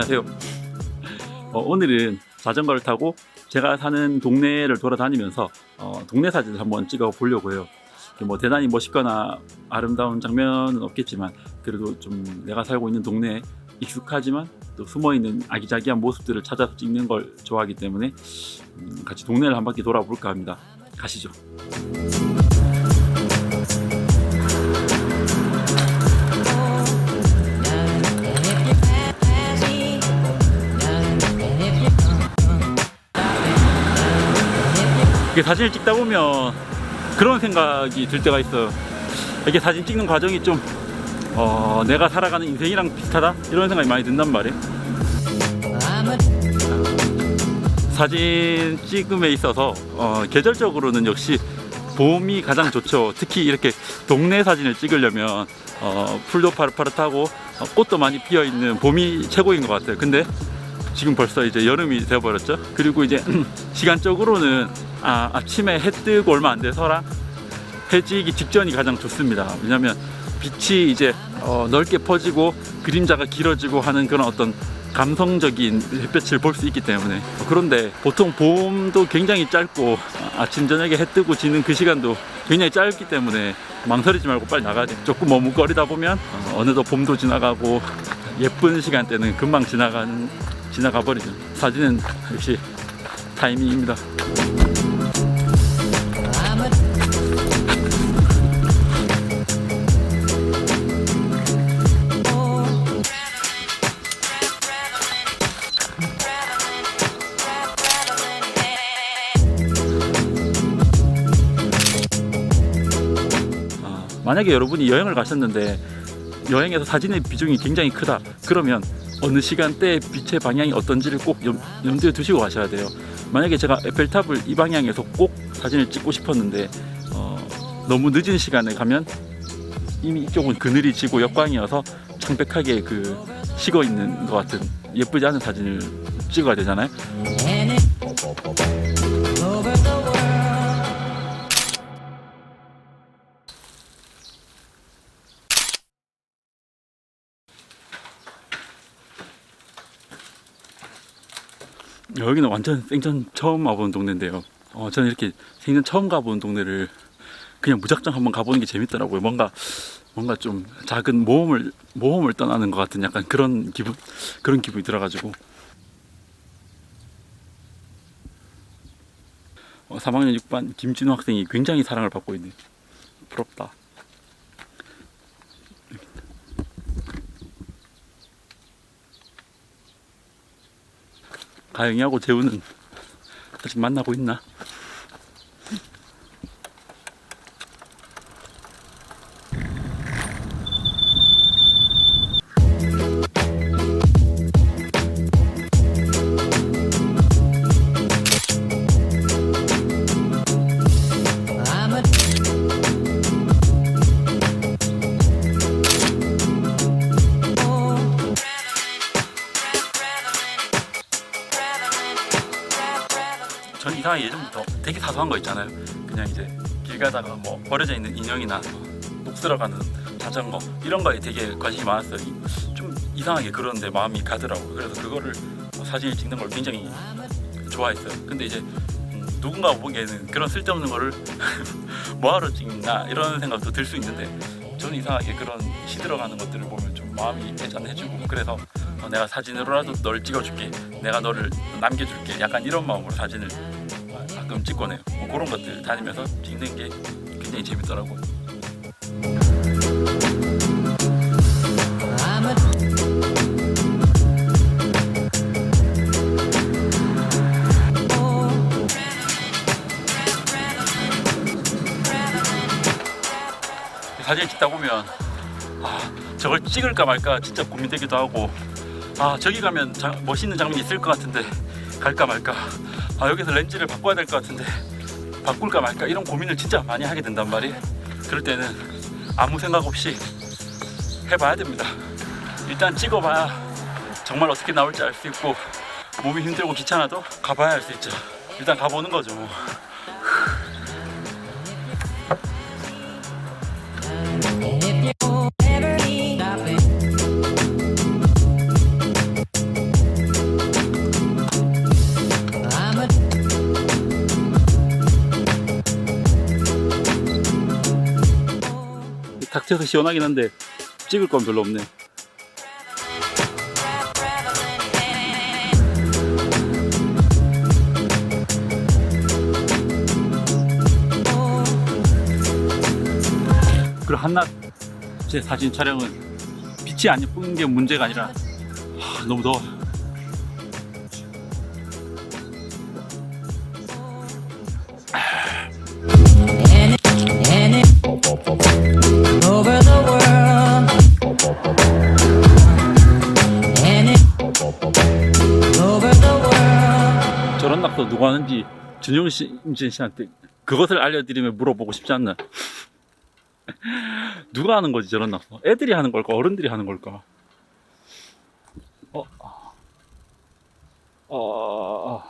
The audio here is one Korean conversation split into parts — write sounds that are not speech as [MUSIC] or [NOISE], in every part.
안녕하세요. 어, 오늘은 자전거를 타고 제가 사는 동네를 돌아다니면서 어, 동네 사진을 한번 찍어 보려고 해요. 뭐 대단히 멋있거나 아름다운 장면은 없겠지만 그래도 좀 내가 살고 있는 동네에 익숙하지만 또 숨어 있는 아기자기한 모습들을 찾아서 찍는 걸 좋아하기 때문에 음, 같이 동네를 한 바퀴 돌아볼까 합니다. 가시죠. 이게 사진을 찍다 보면 그런 생각이 들 때가 있어요. 이게 사진 찍는 과정이 좀 어, 내가 살아가는 인생이랑 비슷하다 이런 생각이 많이 든단 말이에요. 사진 찍음에 있어서 어, 계절적으로는 역시 봄이 가장 좋죠. 특히 이렇게 동네 사진을 찍으려면 어, 풀도 파릇파릇하고 어, 꽃도 많이 피어 있는 봄이 최고인 것 같아요. 근데 지금 벌써 이제 여름이 되어버렸죠. 그리고 이제 시간적으로는 아, 아침에 해 뜨고 얼마 안 돼서랑 해지기 직전이 가장 좋습니다. 왜냐하면 빛이 이제 어, 넓게 퍼지고 그림자가 길어지고 하는 그런 어떤 감성적인 햇볕을 볼 수 있기 때문에 그런데 보통 봄도 굉장히 짧고 아침 저녁에 해 뜨고 지는 그 시간도 굉장히 짧기 때문에 망설이지 말고 빨리 나가야 돼 조금 머뭇거리다 보면 어, 어느덧 봄도 지나가고 예쁜 시간대는 금방 지나가는 지나가 버리죠. 사진은 역시 타이밍입니다. 아, 만약에 여러분이 여행을 가셨는데 여행에서 사진의 비중이 굉장히 크다. 그러면 어느 시간대에 빛의 방향이 어떤지를 꼭 염, 염두에 두시고 가셔야 돼요. 만약에 제가 에펠탑을 이 방향에서 꼭 사진을 찍고 싶었는데 어, 너무 늦은 시간에 가면 이미 이쪽은 그늘이 지고 역광이어서 창백하게 그 식어 있는 것 같은 예쁘지 않은 사진을 찍어야 되잖아요 여기는 완전 생전 처음 와보는 동네인데요. 어, 저는 이렇게 생전 처음 가보는 동네를 그냥 무작정 한번 가보는 게 재밌더라고요. 뭔가 뭔가 좀 작은 모험을 모험을 떠나는 것 같은 약간 그런 기분 그런 기분이 들어가지고 어, 3학년 6반 김진우 학생이 굉장히 사랑을 받고 있네. 부럽다. 가영이하고 재우는 아직 만나고 있나? 전 이상하게 예전부터 되게 사소한 거 있잖아요. 그냥 이제 길 가다가 뭐 버려져 있는 인형이나 뭐 녹슬어가는 자전거 이런 거에 되게 관심이 많았어요. 이- 좀 이상하게 그런데 마음이 가더라고요. 그래서 그거를 뭐 사진을 찍는 걸 굉장히 좋아했어요. 근데 이제 음, 누군가 보기에는 그런 쓸데없는 거를 [LAUGHS] 뭐하러 찍나 이런 생각도 들 수 있는데 저는 이상하게 그런 시들어가는 것들을 보면 좀 마음이 애잔해지고 그래서 어, 내가 사진으로라도 널 찍어줄게 내가 너를 남겨줄게 약간 이런 마음으로 사진을 가끔 찍곤 해요. 뭐 그런 것들 다니면서 찍는 게 굉장히 재밌더라고요 사진 찍다 보면 아 저걸 찍을까 말까 진짜 고민되기도 하고 아 저기 가면 자- 멋있는 장면이 있을 것 같은데 갈까 말까. 아 여기서 렌즈를 바꿔야 될 것 같은데 바꿀까 말까. 이런 고민을 진짜 많이 하게 된단 말이에요 그럴 때는 아무 생각 없이 해봐야 됩니다. 일단 찍어봐야 정말 어떻게 나올지 알 수 있고 몸이 힘들고 귀찮아도 가봐야 알 수 있죠. 일단 가보는 거죠 뭐. 탁 트여서 시원하긴 한데 찍을 건 별로 없네. 그리고 한낮 제 사진 촬영은 빛이 안 예쁜 게 문제가 아니라 하, 너무 더워. 저런 낙서 누가 하는지 준용진 씨한테 그것을 알려드리면 물어보고 싶지 않나? [LAUGHS] 누가 하는 거지 저런 낙서? 애들이 하는 걸까? 어른들이 하는 걸까? 어, 어,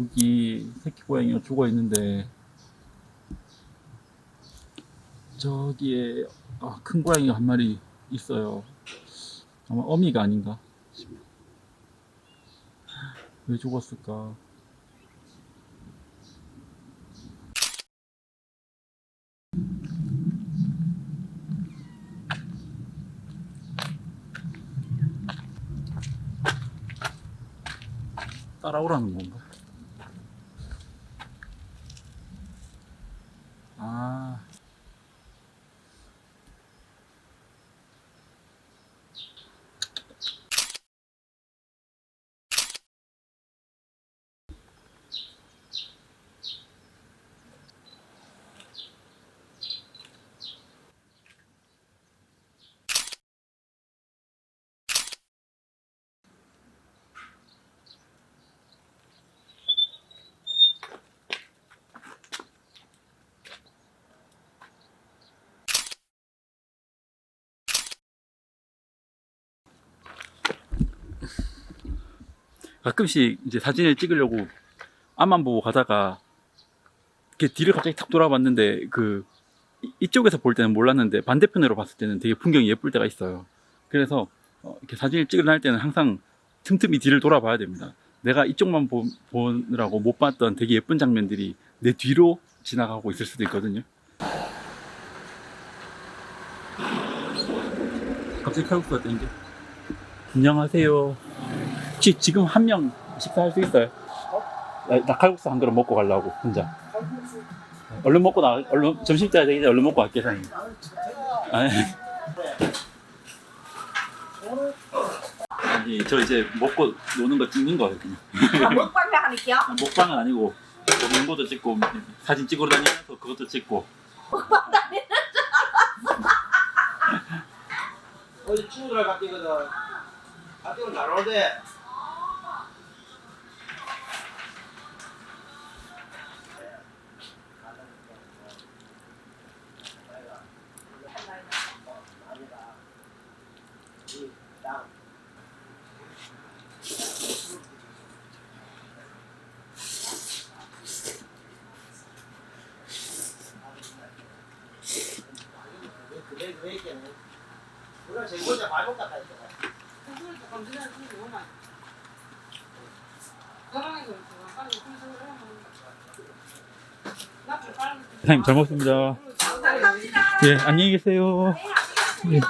여기 새끼 고양이가 죽어 있는데 저기에 아, 큰 고양이가 한 마리 있어요. 아마 어미가 아닌가. 왜 죽었을까? 따라오라는 건가? 가끔씩 이제 사진을 찍으려고 앞만 보고 가다가 이렇게 뒤를 갑자기 탁 돌아봤는데 그 이- 이쪽에서 볼 때는 몰랐는데 반대편으로 봤을 때는 되게 풍경이 예쁠 때가 있어요. 그래서 어, 이렇게 사진을 찍으려 할 때는 항상 틈틈이 뒤를 돌아봐야 됩니다. 내가 이쪽만 보, 보느라고 못 봤던 되게 예쁜 장면들이 내 뒤로 지나가고 있을 수도 있거든요. 갑자기 칼국수가 땡겨. 안녕하세요. 혹시 지금 한 명 식사할 수 있어요? 나, 나 칼국수 한 그릇 먹고 가려고 혼자. 얼른 먹고 나 얼른 점심 때 되기 전에 얼른 먹고 갈게 사장님. 아니. 아니 저 이제 먹고 노는 거 찍는 거거든요. 먹방 하니까 먹방은 아니고 먹는 것도 찍고 사진 찍으러 다니면서 그것도 찍고 어디 친구들 바뀌거든. 바뀌면 잘 오대. 있겠네. 발목 같다 했잖아. 사장님 잘 먹습니다. 예 안녕히 계세요. 예.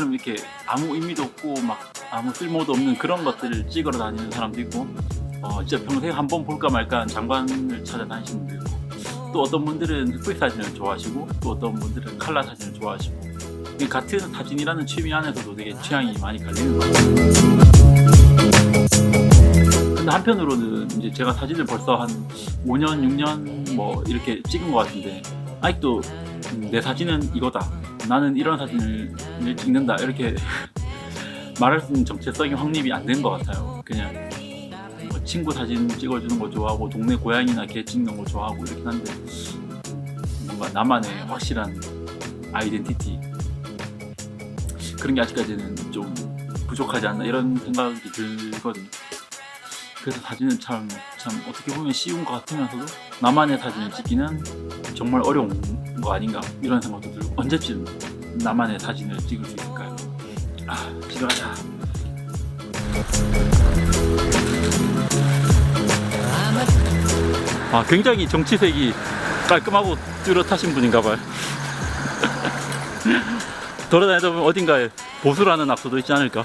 저처럼 이렇게 아무 의미도 없고 막 아무 쓸모도 없는 그런 것들을 찍으러 다니는 사람도 있고 어 진짜 평생 한 번 볼까 말까 한 장관을 찾아다니시는 분도 있고 또 어떤 분들은 흑백 사진을 좋아하시고 또 어떤 분들은 칼라 사진을 좋아하시고 이 같은 사진이라는 취미 안에서도 되게 취향이 많이 갈리는 것 같아요. 근데 한편으로는 이제 제가 사진을 벌써 한 5년, 6년 뭐 이렇게 찍은 것 같은데 아직도 음, 내 사진은 이거다. 나는 이런 사진을 찍는다. 이렇게 [LAUGHS] 말할 수 있는 정체성이 확립이 안 된 것 같아요. 그냥 뭐 친구 사진 찍어주는 거 좋아하고 동네 고양이나 개 찍는 거 좋아하고 이렇긴 한데 뭔가 나만의 확실한 아이덴티티 그런 게 아직까지는 좀 부족하지 않나 이런 생각이 들거든요. 그래서 사진은 참, 참 어떻게 보면 쉬운 것 같으면서도 나만의 사진을 찍기는 정말 어려운 거 아닌가 이런 생각도 들고 언제쯤 나만의 사진을 찍을 수 있을까요? 아, 기도하자. 아, 굉장히 정치색이 깔끔하고 뚜렷하신 분인가 봐요. [LAUGHS] 돌아다니다 보면 어딘가에 보수라는 악수도 있지 않을까?